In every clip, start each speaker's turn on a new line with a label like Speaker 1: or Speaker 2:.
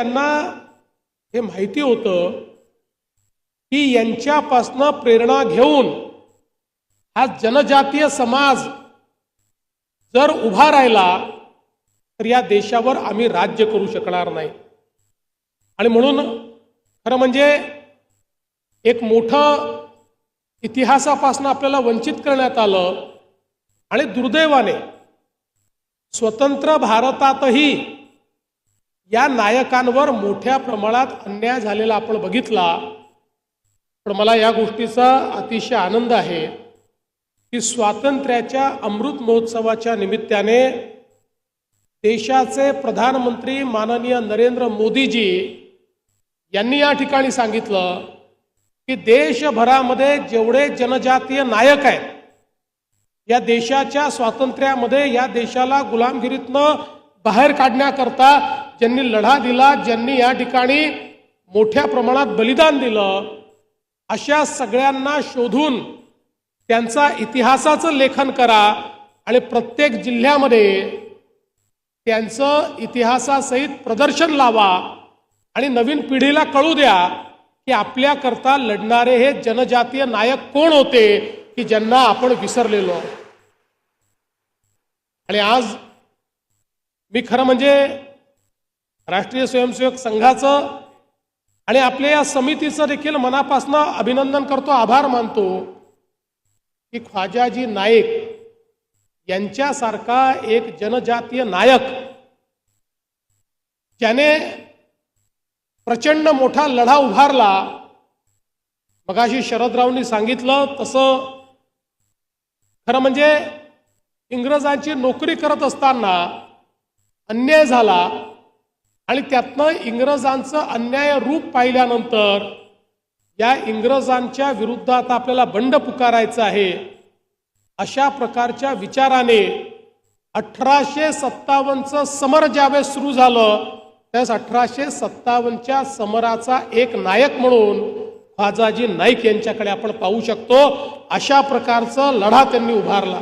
Speaker 1: त्यांना हे माहिती होतं की यांच्यापासनं प्रेरणा घेऊन हा जनजातीय समाज जर उभा राहिला तर या देशावर आम्ही राज्य करू शकणार नाही. आणि म्हणून खरं म्हणजे एक मोठं इतिहासापासून आपल्याला वंचित करण्यात आलं आणि दुर्दैवाने स्वतंत्र भारतातही या नायकांवर मोठ्या प्रमाणात अन्याय झालेला आपण बघितला पण मला या गोष्टीचा अतिशय आनंद आहे की स्वातंत्र्याच्या अमृत महोत्सवाच्या निमित्ताने देशाचे प्रधानमंत्री माननीय नरेंद्र मोदीजी यांनी या ठिकाणी सांगितलं की देशभरामध्ये जेवढे जनजातीय नायक आहेत या देशाच्या स्वातंत्र्यामध्ये या देशाला गुलामगिरीतनं बाहेर काढण्याकरता ज्यांनी लढा दिला ज्यांनी या ठिकाणी मोठ्या प्रमाणात बलिदान दिलं अशा सगळ्यांना शोधून त्यांचा इतिहासाचं लेखन करा आणि प्रत्येक जिल्ह्यामध्ये त्यांचं इतिहासासहित प्रदर्शन लावा आणि नवीन पिढीला कळू द्या की आपल्याकरता लढणारे हे जनजातीय नायक कोण होते की ज्यांना आपण विसरलेलो आणि आज मी खरं म्हणजे राष्ट्रीय स्वयंसेवक संघाचं आणि आपल्या या समितीचं देखील मनापासून अभिनंदन करतो आभार मानतो की ख्वाजाजी नाईक यांच्यासारखा एक जनजातीय नायक ज्याने प्रचंड मोठा लढा उभारला. मगाशी शरदरावनी सांगितलं तसं खरं म्हणजे इंग्रजांची नोकरी करत असताना अन्याय झाला आणि त्यातनं इंग्रजांचं अन्याय रूप पाहिल्यानंतर या इंग्रजांच्या विरुद्ध आता आपल्याला बंड पुकारायचं आहे अशा प्रकारच्या विचाराने अठराशे सत्तावन्नचं समर ज्यावेळेस सुरू झालं त्यास अठराशे सत्तावन्नच्या समराचा एक नायक म्हणून ख्वाजाजी नाईक यांच्याकडे आपण पाहू शकतो. अशा प्रकारचा लढा त्यांनी उभारला.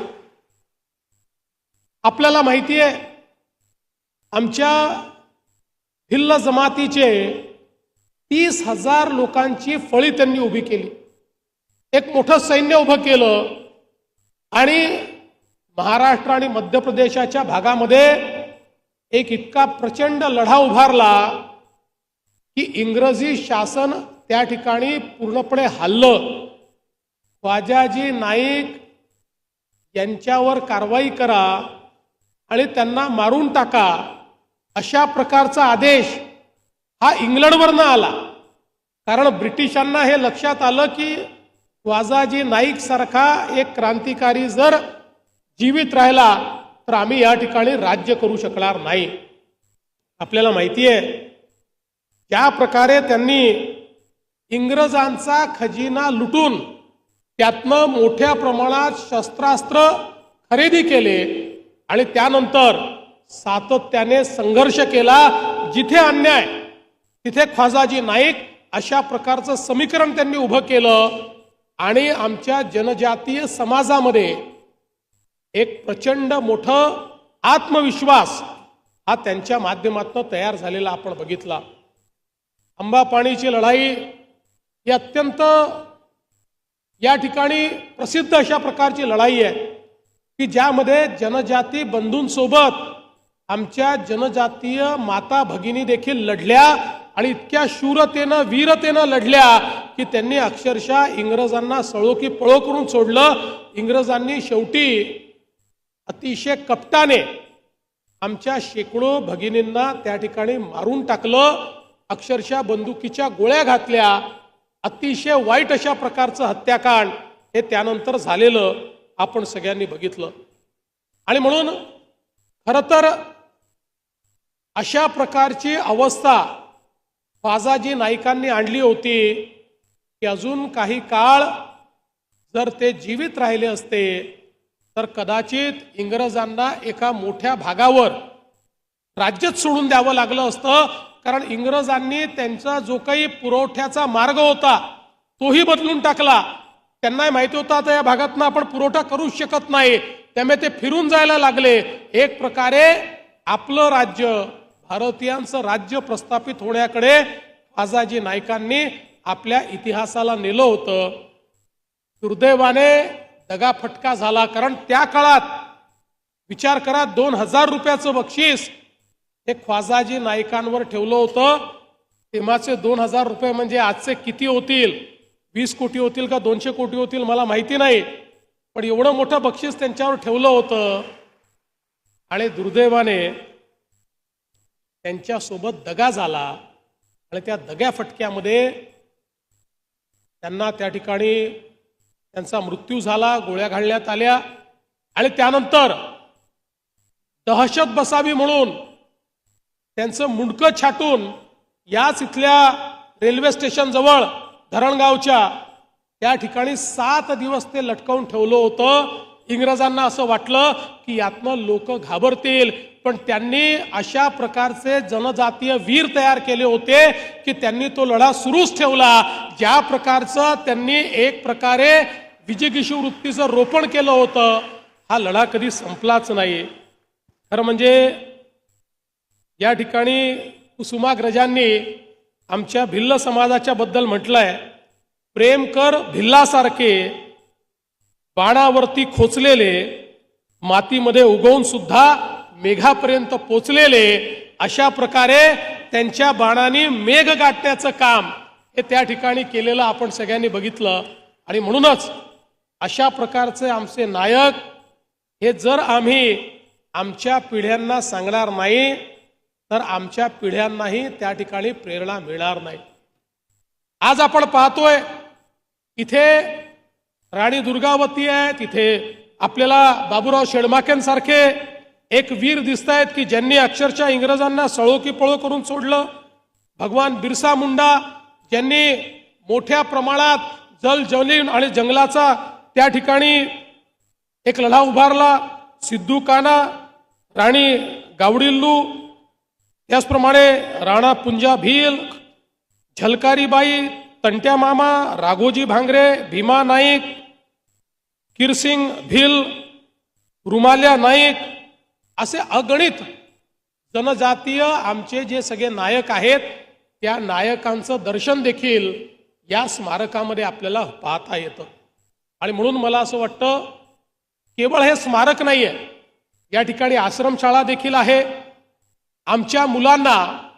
Speaker 1: आपल्याला माहिती आहे आमच्या भिल्ल जमातीचे तीस हजार लोकांची फळी त्यांनी उभी केली. एक मोठं सैन्य उभं केलं आणि महाराष्ट्र आणि मध्य प्रदेशाच्या भागामध्ये एक इतका प्रचंड लढा उभारला की इंग्रजी शासन त्या ठिकाणी पूर्णपणे हल्लं. ख्वाजाजी नाईक यांच्यावर कारवाई करा आणि त्यांना मारून टाका. अशा प्रकारचा आदेश हा इंग्लंडवरनं आला. कारण ब्रिटिशांना हे लक्षात आलं की वाजाजी नाईक सारखा एक क्रांतिकारी जर जीवित राहिला तर आम्ही या ठिकाणी राज्य करू शकणार नाही. आपल्याला माहिती आहे ज्या प्रकारे त्यांनी इंग्रजांचा खजिना लुटून त्यातनं मोठ्या प्रमाणात शस्त्रास्त्र खरेदी केले आणि त्यानंतर सातत्याने संघर्ष केला जिथे अन्याय तिथे ख्वाजाजी नाईक अशा प्रकारचं समीकरण त्यांनी उभं केलं आणि आमच्या जनजातीय समाजामध्ये एक प्रचंड मोठं आत्मविश्वास हा त्यांच्या माध्यमातून तयार झालेला आपण बघितला. अंबापाणीची लढाई ही अत्यंत या ठिकाणी प्रसिद्ध अशा प्रकारची लढाई आहे की ज्यामध्ये जनजाती बंधूंसोबत आमच्या जनजातीय माता भगिनी देखील लढल्या आणि इतक्या शूरतेनं वीरतेनं लढल्या की त्यांनी अक्षरशः इंग्रजांना सळो की पळो करून सोडलं. इंग्रजांनी शेवटी अतिशय कपटाने आमच्या शेकडो भगिनींना त्या ठिकाणी मारून टाकलं. अक्षरशः बंदुकीच्या गोळ्या घातल्या. अतिशय वाईट अशा प्रकारचं हत्याकांड हे त्यानंतर झालेलं आपण सगळ्यांनी बघितलं. आणि म्हणून खरं तर अशा प्रकारची अवस्था बाजाजी नाईकांनी आणली होती की अजून काही काळ जर ते जीवित राहिले असते तर कदाचित इंग्रजांना एका मोठ्या भागावर राज्यच सोडून द्यावं लागलं असतं. कारण इंग्रजांनी त्यांचा जो काही पुरवठ्याचा मार्ग होता तोही बदलून टाकला. त्यांना माहिती होतं आता या भागातनं आपण पुरवठा करूच शकत नाही. त्यामुळे ते फिरून जायला लागले. एक प्रकारे आपलं राज्य भारतीयांचं राज्य प्रस्थापित होण्याकडे आजाजी नायकांनी आपल्या इतिहासाला नेलं होतं. दुर्दैवाने दगाफटका झाला कारण त्या काळात विचार करा दोन हजार रुपयाचं बक्षीस हे ख्वाजाजी नायकांवर ठेवलं होतं. तेव्हाचे दोन हजार रुपये म्हणजे आजचे किती होतील? वीस कोटी होतील का दोनशे कोटी होतील मला माहिती नाही. पण एवढं मोठं बक्षीस त्यांच्यावर ठेवलं होतं. आणि दुर्दैवाने त्यांच्यासोबत दगा झाला आणि त्या दग्या फटक्यामध्ये त्यांना त्या ठिकाणी त्यांचा मृत्यू झाला गोळ्या घालण्यात आल्या आणि त्यानंतर दहशत बसावी म्हणून त्यांचं मुंडकं छाटून याच इथल्या रेल्वे स्टेशन जवळ धरणगावच्या त्या ठिकाणी सात दिवस ते लटकवून ठेवलं होतं. इंग्रजांना असं वाटलं की यातनं लोक घाबरतील. पण त्यांनी अशा प्रकारचे जनजातीय वीर तयार केले होते की त्यांनी तो लढा सुरूच ठेवला. ज्या प्रकारचं त्यांनी एक प्रकारे विजिगिषू वृत्तीचं रोपण केलं होतं हा लढा कधी संपलाच नाही. खरं म्हणजे या ठिकाणी कुसुमाग्रजांनी आमच्या भिल्ल समाजाच्या बद्दल म्हटलंय प्रेम कर भिल्लासारखे बाणावरती खोचलेले मातीमध्ये उगवून सुद्धा मेघापर्यंत पोचलेले अशा प्रकारे त्यांच्या बाणाने मेघ गाठण्याचं काम हे त्या ठिकाणी केलेलं आपण सगळ्यांनी बघितलं. आणि म्हणूनच अशा प्रकारचे आमचे नायक हे जर आम्ही आमच्या पिढ्यांना सांगणार नाही तर आमच्या पिढ्यांनाही त्या ठिकाणी प्रेरणा मिळणार नाही. आज आपण पाहतोय इथे राणी दुर्गावती आहे तिथे आपल्याला बाबूराव शेडमाक्यांसारखे एक वीर दिसत आहेत की ज्यांनी अक्षरशः इंग्रजांना सळो की पळो करून सोडलं. भगवान बिरसा मुंडा ज्यांनी मोठ्या प्रमाणात जल जलीन आणि जंगलाचा त्या ठिकाणी एक लढा उभारला. सिद्धू काना राणी गावडिल्लू त्याचप्रमाणे राणा पुंजा भील झलकारीबाई तंट्या मामा राघोजी भांगरे भीमा नाईक किरसिंग भिल रुमाल्या नाईक असे अगणित जनजातीय आमचे जे सगळे नायक आहेत त्या नायकांचं दर्शन देखील या स्मारकामध्ये आपल्याला पाहता येतं. आणि म्हणून मला असं वाटतं केवळ हे स्मारक नाही आहे या ठिकाणी आश्रमशाळा देखील आहे. आमच्या मुलांना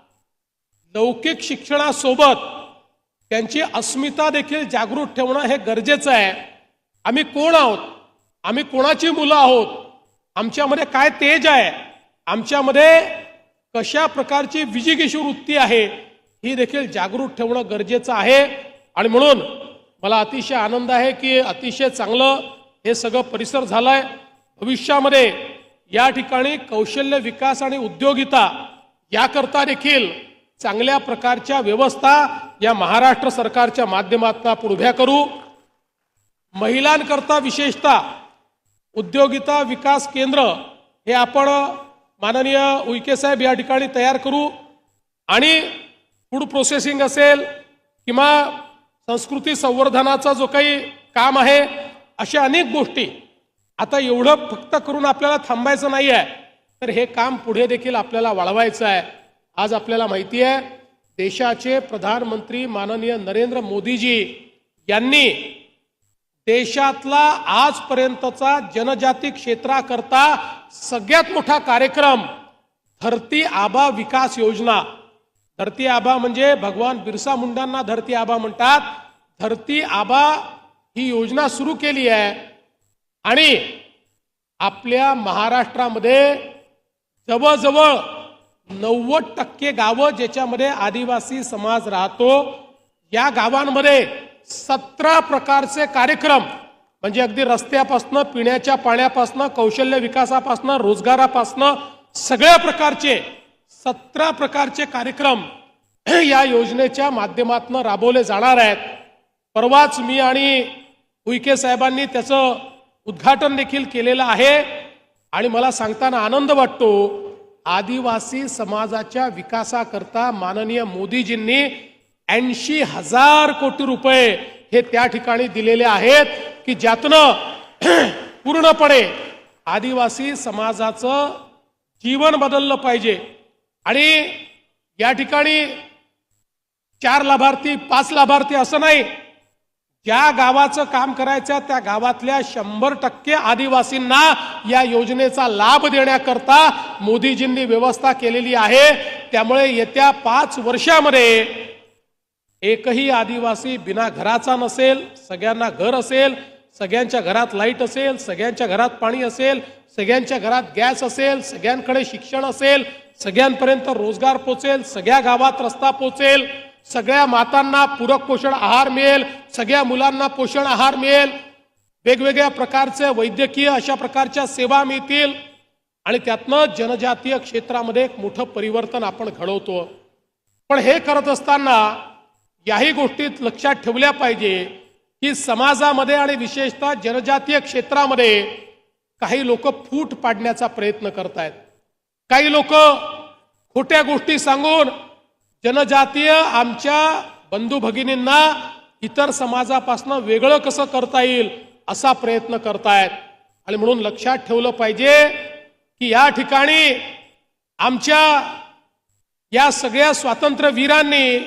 Speaker 1: लौकिक शिक्षणासोबत त्यांची अस्मिता देखील जागृत ठेवणं हे गरजेचं आहे. आम्ही कोण आहोत? आम्ही कोणाची मुलं आहोत? आमच्यामध्ये काय तेज आहे? आमच्यामध्ये कशा प्रकारची विजिगेशी वृत्ती आहे? ही देखील जागरूक ठेवणं गरजेचं आहे. आणि म्हणून मला अतिशय आनंद आहे की अतिशय चांगलं हे सगळं परिसर झालंय. भविष्यामध्ये या ठिकाणी कौशल्य विकास आणि उद्योगिता याकरता देखील चांगल्या प्रकारच्या व्यवस्था या महाराष्ट्र सरकारच्या माध्यमातून आपण उभ्या करू. महिलांकरता विशेषतः उद्योगिता विकास केंद्र हे आपण माननीय उईके साहेब या ठिकाणी तयार करू. आणि फूड प्रोसेसिंग असेल किंवा संस्कृती संवर्धनाचा जो काही काम आहे अशा अनेक गोष्टी आता एवढं फक्त करून आपल्याला थांबायचं नाही आहे तर हे काम पुढे देखील आपल्याला वाढवायचं आहे. आज आपल्याला माहिती आहे देशाचे प्रधानमंत्री माननीय नरेंद्र मोदीजी यांनी देशातला आजपर्यंतचा जनजाती क्षेत्राकरता सगळ्यात मोठा कार्यक्रम धरती आबा विकास योजना. धरती आबा म्हणजे भगवान बिरसा मुंडांना धरती आबा म्हणतात. धरती आबा ही योजना सुरू केली आहे. आणि आपल्या महाराष्ट्रामध्ये जवळजवळ नव्वद टक्के गावं ज्याच्यामध्ये आदिवासी समाज राहतो या गावांमध्ये सतरा प्रकारचे कार्यक्रम म्हणजे अगदी रस्त्यापासनं पिण्याच्या पाण्यापासनं कौशल्य विकासापासनं रोजगारापासनं सगळ्या प्रकारचे सतरा प्रकारचे कार्यक्रम या योजनेच्या माध्यमातून राबवले जाणार आहेत. परवाच मी आणि उईके साहेबांनी त्याचं उद्घाटन देखील केलेलं आहे. आणि मला सांगताना आनंद वाटतो आदिवासी समाजाच्या विकासाकरता माननीय मोदीजींनी ऐंशी हजार कोटी रुपये हे त्या ठिकाणी दिलेले आहेत की ज्यातनं पूर्णपणे आदिवासी समाजाचं जीवन बदललं पाहिजे. आणि या ठिकाणी चार लाभार्थी पाच लाभार्थी असं नाही ज्या गावाचं काम करायचं त्या गावातल्या शंभर टक्के आदिवासींना या योजनेचा लाभ देण्याकरता मोदीजींनी व्यवस्था केलेली आहे. त्यामुळे येत्या पाच वर्षामध्ये एकही आदिवासी बिना घराचा नसेल सगळ्यांना घर असेल सगळ्यांच्या घरात लाइट असेल सगळ्यांच्या घरात पाणी असेल सगळ्यांच्या घरात गॅस असेल सगळ्यांकडे शिक्षण असेल सगळ्यांपर्यंत रोजगार पोचेल सगळ्या गावात रस्ता पोचेल सगळ्या मातांना पूरक पोषण आहार मिळेल सगळ्या मुलांना पोषण आहार मिळेल वेगवेगळ्या प्रकारचे वैद्यकीय अशा प्रकारच्या सेवा मिळतील आणि त्यातनं जनजातीय क्षेत्रामध्ये एक मोठं परिवर्तन आपण घडवतो. पण हे करत असताना याही गोष्टीत लक्षात ठेवल्या पाहिजे की समाजामध्ये आणि विशेषतः जनजातीय क्षेत्रामध्ये काही लोक फूट पाडण्याचा प्रयत्न करतायत. काही लोक खोट्या गोष्टी सांगून जनजातीय आमच्या बंधू भगिनींना इतर समाजापासून वेगळं कसं करता येईल असा प्रयत्न करतायत. आणि म्हणून लक्षात ठेवलं पाहिजे की या ठिकाणी आमच्या या सगळ्या स्वातंत्र्यवीरांनी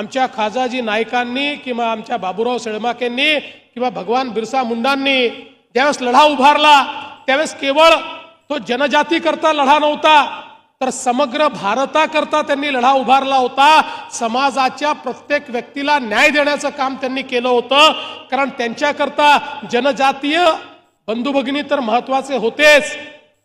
Speaker 1: आमच्या खाजाजी नायकांनी किंवा आमच्या बाबूराव सेळमाकेंनी किंवा भगवान बिरसा मुंडांनी ज्यावेळेस लढा उभारला त्यावेळेस केवळ तो जनजातीकरता लढा नव्हता तर समग्र भारताकरता त्यांनी लढा उभारला होता. समाजाच्या प्रत्येक व्यक्तीला न्याय देण्याचं काम त्यांनी केलं होतं कारण त्यांच्याकरता जनजातीय बंधू भगिनी तर महत्त्वाचे होतेच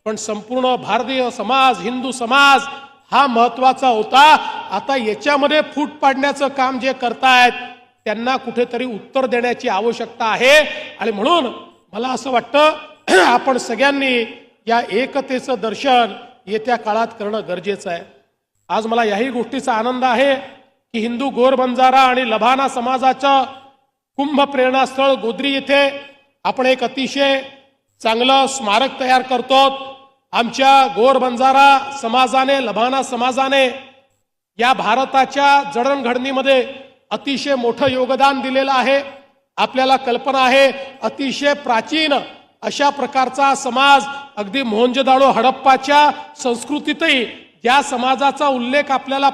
Speaker 1: पण संपूर्ण भारतीय समाज हिंदू समाज हा महत्त्वाचा होता. आता याच्यामध्ये फूट पाडण्याचं काम जे करतायत त्यांना कुठेतरी उत्तर देण्याची आवश्यकता आहे. आणि म्हणून मला असं वाटतं आपण सगळ्यांनी या एकतेचं दर्शन येत्या काळात करणं गरजेचं आहे. आज मला याही गोष्टीचा आनंद आहे की हिंदू गोर बंजारा आणि लभाना समाजाचं कुंभ प्रेरणास्थळ गोद्री येथे आपण एक अतिशय चांगलं स्मारक तयार करतो आमच्या गोर बंजारा समाजाने लभाना समाजाने या भारताच्या जडणघडणीमध्ये अतिशय मोठं योगदान दिलेलं आहे. आपल्याला कल्पना आहे अतिशय प्राचीन अशा प्रकारचा समाज अगदी मोहनजोदाडो हडप्पाच्या संस्कृतीतही ज्या समाजाचा उल्लेख आपल्याला